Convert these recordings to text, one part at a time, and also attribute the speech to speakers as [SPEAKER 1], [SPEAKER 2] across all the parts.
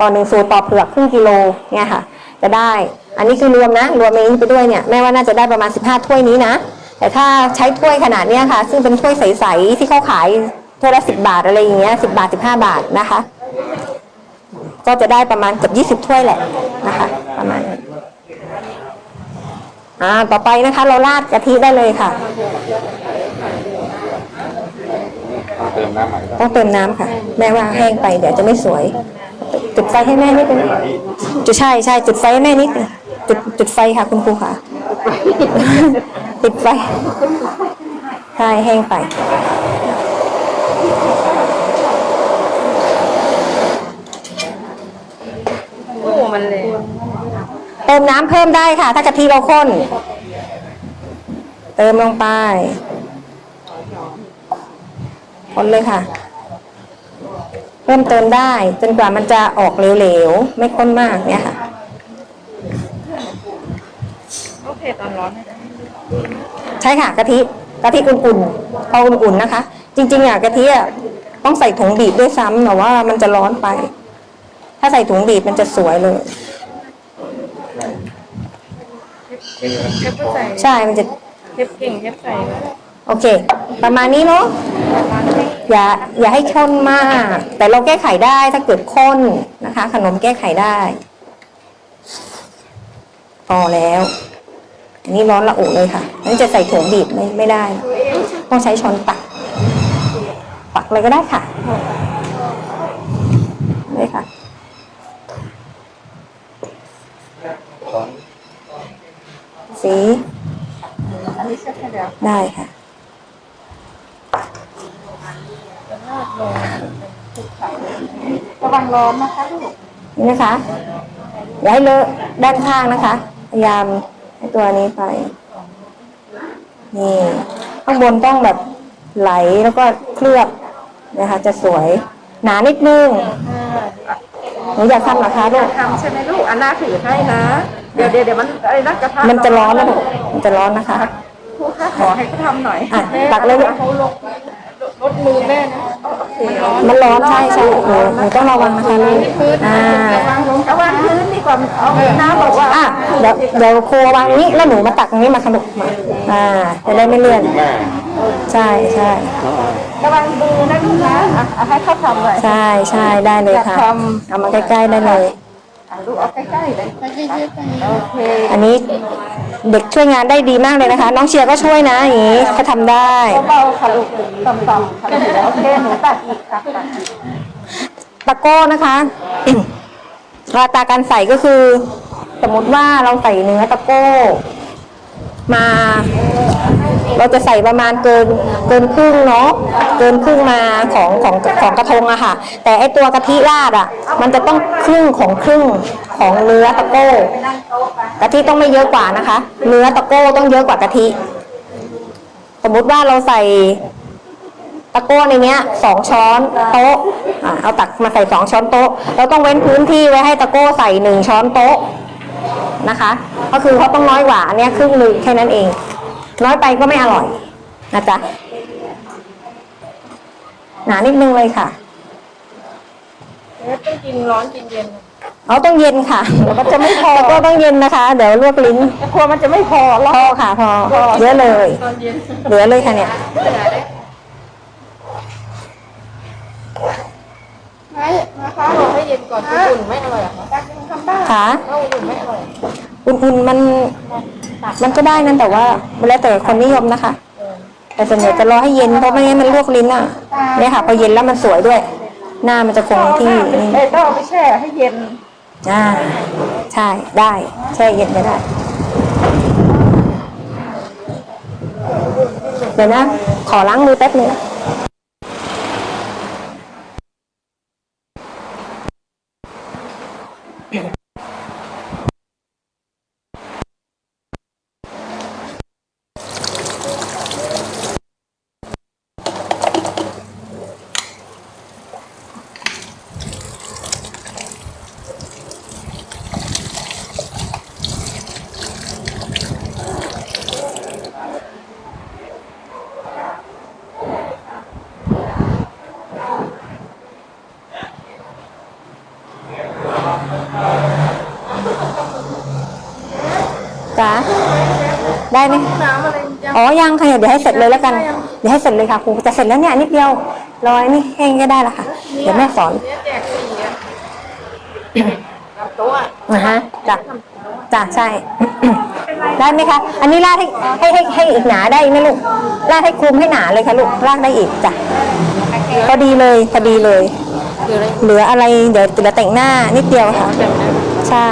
[SPEAKER 1] ต่อหนึ่งสูตรต่อเปลือกครึ่งกิโลเนี่ยค่ะ จะได้ อันนี้คือรวมนะ รวมเองไปด้วยเนี่ยแม่ว่าน่าจะได้ประมาณ 15 ถ้วยนี้นะ แต่ถ้าใช้ถ้วยขนาดเนี้ยค่ะ ซึ่งเป็นถ้วยใสๆที่เขาขายถ้วยละ10 บาทอะไรอย่างเงี้ย10 บาท 15 บาทนะคะ ก็จะได้ประมาณเกือบ20 ถ้วยแหละนะคะ ประมาณนั้นอ่าต่อไปนะคะ เราราดกะทิได้เลยค่ะ
[SPEAKER 2] ต้องเติมน้ำใหม่ก็
[SPEAKER 1] ต้องเติมน้ำค่ะ แม่ว่าแห้งไปเดี๋ยวจะไม่สวย จุดไฟให้แม่นิดนึงจุดใช่ใช่จุดไฟให้แม่นิดนึงจุดจุดไฟค่ะคุณครูค่ะปิดไฟใช่แห้งไป
[SPEAKER 3] โอ้มันเลย
[SPEAKER 1] เติมน้ำเพิ่มได้ค่ะ ถ้ากะทิเราข้น เติมลงไปคนเลยค่ะ เพิ่มเติมได้ จนกว่ามันจะออกเหลวๆ ไม่ข้นมากเนี่ยค่ะ
[SPEAKER 3] โอเคตอนร้อนไม่ได้
[SPEAKER 1] ใช่ค่ะกะทิกะทิอุ่นๆเอาอุ่นๆนะคะ จริง ๆอะกะทิอะต้องใส่ถุงบีบด้วยซ้ำแต่ว่ามันจะร้อนไป ถ้าใส่ถุงบีบมันจะสวยเลย
[SPEAKER 3] เชฟก็ใส่
[SPEAKER 1] ใช่มันจะ
[SPEAKER 3] เชฟเก่งเชฟใส่ไว้
[SPEAKER 1] โอเค ประมาณนี้เนาะอย่าอย่าให้ข้นมาก แต่เราแก้ไขได้ถ้าเกิดข้นนะคะ ขนมแก้ไขได้พอแล้วอันนี่ร้อนละอุเลยค่ะนั่นจะใส่ถุงบีบไม่ไม่ได้ ต้องใช้ช้อนตัก ตักเลยก็ได้ค่ะเลยค่ะสี
[SPEAKER 3] อันนี้เชฟให้เดี๋ยว
[SPEAKER 1] ได้ค่ะ
[SPEAKER 3] ระวังร้อนนะคะลูก
[SPEAKER 1] นี่นะคะอย่าให้เลอะด้านข้างนะคะ พยายามให้ตัวนี้ไป นี่ ข้างบนต้องแบบไหลแล้วก็เคลือบนะคะ จะสวย หนานิดนึงหนูอยากทำเหรอคะลูก
[SPEAKER 3] ทำใช่ไหมลูกอันน่าถือให้นะ เดี๋ยวเดี๋ยวเดี๋ยวมันไอ้นักกระทะ
[SPEAKER 1] มันจะร้อนนะลูกมันจะร้อนนะคะ
[SPEAKER 3] ครูคะขอให้เขาทำหน่อย
[SPEAKER 1] อะตักเลยลูก
[SPEAKER 3] เขาลงลดมือแม่นะโอเคร้อน
[SPEAKER 1] มันร้อนใช่ใช่หนูหนูต้องระวังนะคะลูกอ่า
[SPEAKER 3] ระวังลงระวังพื้นดีกว่าเอาน้ำบอกว่า
[SPEAKER 1] อะเดี๋ยวเดี๋ยวครูวางนี้ แล้วหนูมาตักตรงนี้มาขนุกมา อ่าจะได้ไม่เลื่อน
[SPEAKER 2] แม่
[SPEAKER 1] ใช่ใช่
[SPEAKER 3] ระวังมือนะลูกนะอะอะให้เขาทำหน่อย
[SPEAKER 1] ใช่ใช่ได้เลยค่ะ
[SPEAKER 3] อยากทำ
[SPEAKER 1] เอามาใกล้ๆได้เลย
[SPEAKER 3] อะลูกเอาใกล้ๆเลยโอเค
[SPEAKER 1] อันนี้ เด็กช่วยงานได้ดีมากเลยนะคะ น้องเชียร์ก็ช่วยนะอย่างนี้เขาทำได้
[SPEAKER 3] เบาๆค่ะลูกต่ำๆค่ะโอเคหนูตัดอีกค่ะตัดอีก
[SPEAKER 1] ตะโก้นะคะ อัตราการใส่ก็คือ สมมติว่าเราใส่เนื้อตะโก้ มา เราจะใส่ประมาณเกินเกินครึ่งเนาะเกินครึ่งมาของของของกระทงอะค่ะ แต่ไอตัวกะทิราดอะมันจะต้องครึ่งของครึ่งของเนื้อตะโก้กะทิต้องไม่เยอะกว่านะคะ เนื้อตะโก้ต้องเยอะกว่ากะทิ สมมุติว่าเราใส่ตะโก้ในเนี้ยสองช้อนโต๊ะเอาตักมาใส่สองช้อนโต๊ะเราต้องเว้นพื้นที่ไว้ให้ตะโก้ใส่หนึ่งช้อนโต๊ะนะคะ ก็คือเขาต้องน้อยกว่าอันเนี้ยครึ่งหนึ่งแค่นั้นเอง น้อยไปก็ไม่อร่อยนะจ๊ะหนานิดนึงเลยค่ะ
[SPEAKER 3] เอ๊ะต้องกินร้อนกินเย็น
[SPEAKER 1] เอาต้องเย็นค่ะแล้วก็จะไม่พอก็ต้องเย็นนะคะ เดี๋ยวลวกลิ้น
[SPEAKER 3] แต่กลัวมันจะไม่พอหร
[SPEAKER 1] พ
[SPEAKER 3] อก
[SPEAKER 1] อค่ะ พอเยอะเลย
[SPEAKER 3] ตอนเย็น
[SPEAKER 1] เหลือเลยค่ะเนี่ย
[SPEAKER 3] ไม่นะคะรอให้เย็นก่อนอุ่นไม่อร่อยเหรอคะตักยังทำได้
[SPEAKER 1] ค่ะ
[SPEAKER 3] ถ้าอุ่นไม่อร่อย
[SPEAKER 1] อุ่นๆมัน มันก็ได้นั่นแต่ว่าแล้วแต่คนนิยมนะคะ แต่ส่วนใหญ่จะรอให้เย็นเพราะไม่งั้นมันลวกลิ้นอะเนี่ยค่ะพอเย็นแล้วมันสวยด้วย หน้ามันจะคงที่นี่
[SPEAKER 3] เอ้ยต้องเอาไปแช่ให้เย็น
[SPEAKER 1] อ่าใช่ได้แช่เย็นไม่ได้ เดี๋ยวนะ ขอล้างมือแป๊บนึง นะจ้าได้ไหม
[SPEAKER 3] น้ำอะไรยัง
[SPEAKER 1] อ๋อยังค่ะเดี๋ยวให้เสร็จเลยแล้วกัน เดี๋ยวให้เสร็จเลยค่ะครูจะเสร็จแล้วเนี่ยนิดเดียวรอยนี่แห้งก็ได้ละค่ะ เดี๋ยวแม่สอน
[SPEAKER 3] เนี่ยแจกฟรีอะกับโต๊ะอะ
[SPEAKER 1] นะฮะจ้ะจ้ะใช่ ได้ไหมคะ อันนี้ลาดให้ให้ให้ให้อีกหนาได้ไหมลูกลาดให้คลุมให้หนาเลยค่ะลูกลากได้อีกจ้ะพอดีเลยพอดีเลย
[SPEAKER 3] คืออะไร
[SPEAKER 1] เหลืออะไรเดี๋ยวเหลือแต่งหน้านิดเดียวค่ะ
[SPEAKER 3] แบบนั้น
[SPEAKER 1] ใช่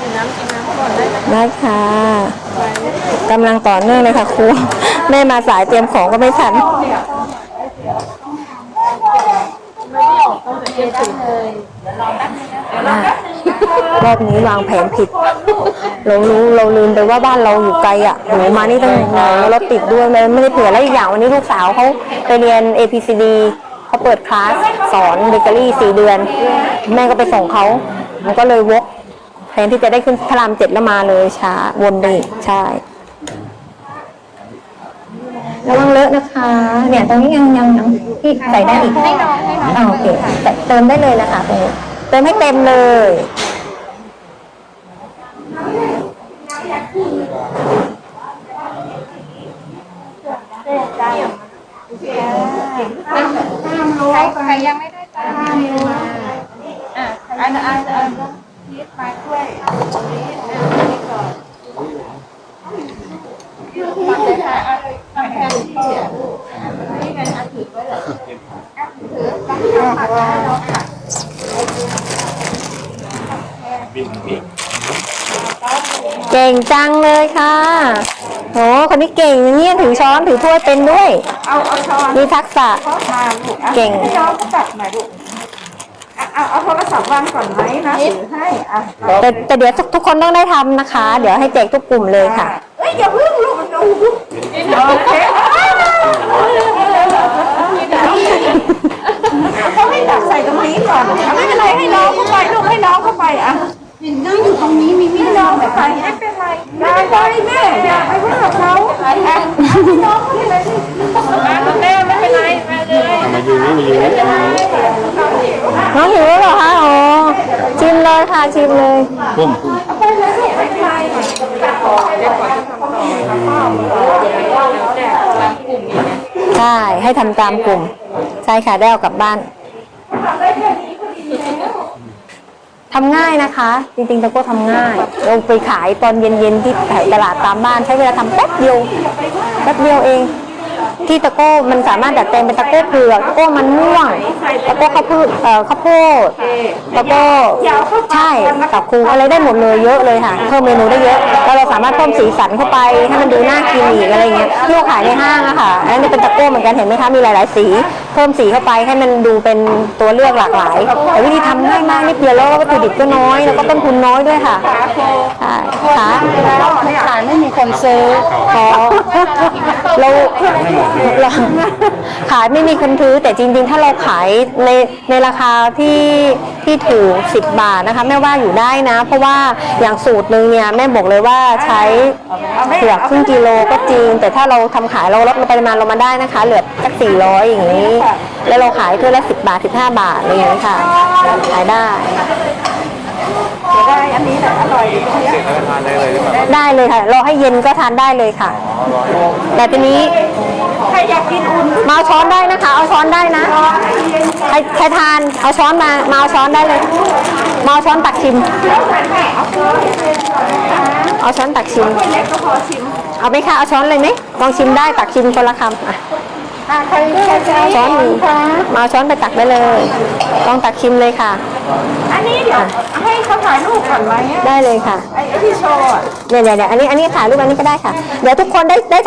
[SPEAKER 3] กินน้ำกินน้ำก่อน ได้
[SPEAKER 1] ค่ะกำลังต่อเนื่องเลยค่ะครูแม่มาสายเตรียมของก็ไม่ทันรอบนี้วางแผนผิด เรารู้เราลืมไปว่าบ้านเราอยู่ไกลอะโหมานี่ตั้งนานแล้วรถติดด้วยไม่ไม่ได้เผื่อแล้วอีกอย่างวันนี้ลูกสาวเขาไปเรียน APCD เขาเปิดคลาสสอนเบเกอรี่สี่เดือน แม่ก็ไปส่งเขา มันก็เลยวก ทนที่จะได้ขึ้นพระรามเจ็ดแล้วมาเลยช้าวนไปอีกใช่ระวังเลอะนะคะ เนี่ยตรงนี้ยังยังยังพี่ใส่ได้อีกให้น้องให้น้องโอเคใส่เติมได้เลยนะคะตรงนี้เติมให้เต็มเลย
[SPEAKER 3] ใครใครยังไม่ได้ตามอะอันอันอัน พีทมาช่วยปักเลยค่ะเอาแทนที่อะนี่ไงอันถือไว้เหรอถือตั้งใจปักได้แล้วค่ะ
[SPEAKER 1] เก่งจังเลยค่ะโหคนนี้เก่งอย่างเนี่ยถือช้อนถือถ้วยเป็นด้วย
[SPEAKER 3] เอาเอาช้อน
[SPEAKER 1] มีทักษะ
[SPEAKER 3] มาลูกอะ
[SPEAKER 1] เก่ง
[SPEAKER 3] ให้น้องก็ตัดหน่อยลูกอะ เอาเอาโทรศัพท์วางก่อนไหมนะถือให้อะ
[SPEAKER 1] แต่แต่เดี๋ยวทุกทุกคนต้องได้ทำนะคะ เดี๋ยวให้แจกทุกกลุ่มเลยค่ะ
[SPEAKER 3] เอ้ยอย่าเพิ่งลูกมันโอเคเขาให้ตักใส่ตรงนี้ก่อนอะไม่เป็นไรให้น้องเข้าไปลูกให้น้องเข้าไปอะนั่งอยู่ตรงนี้มีมีน้องเข้าไปไม่เป็นไรได้ได้แม่อย่าไปว่ากับเขาอะให้น้องเข้าไปเลยมาแม่ไม่เป็นไรมาเลย
[SPEAKER 2] มายืนนี่มายืนนี่
[SPEAKER 1] น้องหิวแล้วเหรอคะอ๋อชิมเลยค่ะชิมเลย
[SPEAKER 2] พุ่ม
[SPEAKER 3] ไปเลยลูกไม่เป็นไรเดี๋ยวก่อนจะทำต่อแล้วแต่ตามกลุ่มนี้นะ
[SPEAKER 1] ใช่ให้ทำตามกลุ่ม ใช่ค่ะได้เอากลับบ้านทำง่ายนะคะ จริงๆตะโก้ทำง่ายเราไปขายตอนเย็นๆที่แถวตลาดตามบ้านใช้เวลาทำแป๊บเดียวแป๊บเดียวเอง ที่ตะโก้มันสามารถดัดแปลงเป็นตะโก้เผือกตะโก้มันม่วงตะโก้ข้าวโพดเอ่อข้าวโพดตะโก้ใช่กับคูอะไรได้หมดเลยเยอะเลยค่ะเพิ่มเมนูได้เยอะแล้วเราสามารถเพิ่มสีสันเข้าไปให้มันดูน่ากินอีกอะไรเงี้ยที่เราขายในห้างอะค่ะอันนี้เป็นตะโก้เหมือนกันเห็นไหมคะมีหลาย ๆ สี เพิ่มสีเข้าไปให้มันดูเป็นตัวเลือกหลากหลาย แต่วิธีทำง่ายมากนิดเดียวแล้ววัตถุดิบก็น้อย แล้วก็ต้นทุนน้อยด้วยค่ะใช่ค่ะ
[SPEAKER 3] ขายไม่มีคนซื้อ
[SPEAKER 1] พอเราเราขายไม่มีคนซื้อแต่จริง ๆ ถ้าเราขายในในราคาที่ที่ถูก 10 บาทนะคะแม่ว่าอยู่ได้นะ เพราะว่าอย่างสูตรหนึ่งเนี่ยแม่บอกเลยว่าใช้เผือกครึ่งกิโลก็จริง แต่ถ้าเราทำขายเราลดปริมาณลงมาได้นะคะ เหลือสัก400อย่างนี้แล้วเราขายถ้วยละ10บาท15บห้าบาทอะไรอย่างนี้ยค่ะขายได้
[SPEAKER 3] ได้อันนี้แหละอร่อยดี
[SPEAKER 2] เสร็จแล้วทานได้เลยหรือเปล่า
[SPEAKER 1] ได้เลยค่ะรอให้เย็นก็ทานได้เลยค่ะแต่ทีนี้
[SPEAKER 3] ใครอยากกินอุ่น
[SPEAKER 1] มาเอาช้อนได้นะคะ เอาช้อนได้นะใครใครทานเอาช้อนมามาเอาช้อนได้เลยมาเอาช้อนตักชิม เอาช้อนตักชิม
[SPEAKER 3] เล็กก็พอชิม
[SPEAKER 1] เอาไหมคะเอาช้อนเลยไหมลองชิมได้ตักชิมคนละคำ
[SPEAKER 3] อะ ใครใครจะ
[SPEAKER 1] ช้อนมีมาเอาช้อนไปตักได้เลย ลองตักชิมเลยค่ะ
[SPEAKER 3] อันนี้เดี๋ยวให้เขาถ่ายรูปก่อนไหมอะ
[SPEAKER 1] ได้เลยค่ะ
[SPEAKER 3] ไอ้ไอ้ที่โชว์อะ
[SPEAKER 1] เนี่ยเนี่ยเนี่ยอันนี้อันนี้ถ่ายรูปอันนี้ก็ได้ค่ะ เดี๋ยวทุกคนได้ได้ถ่าย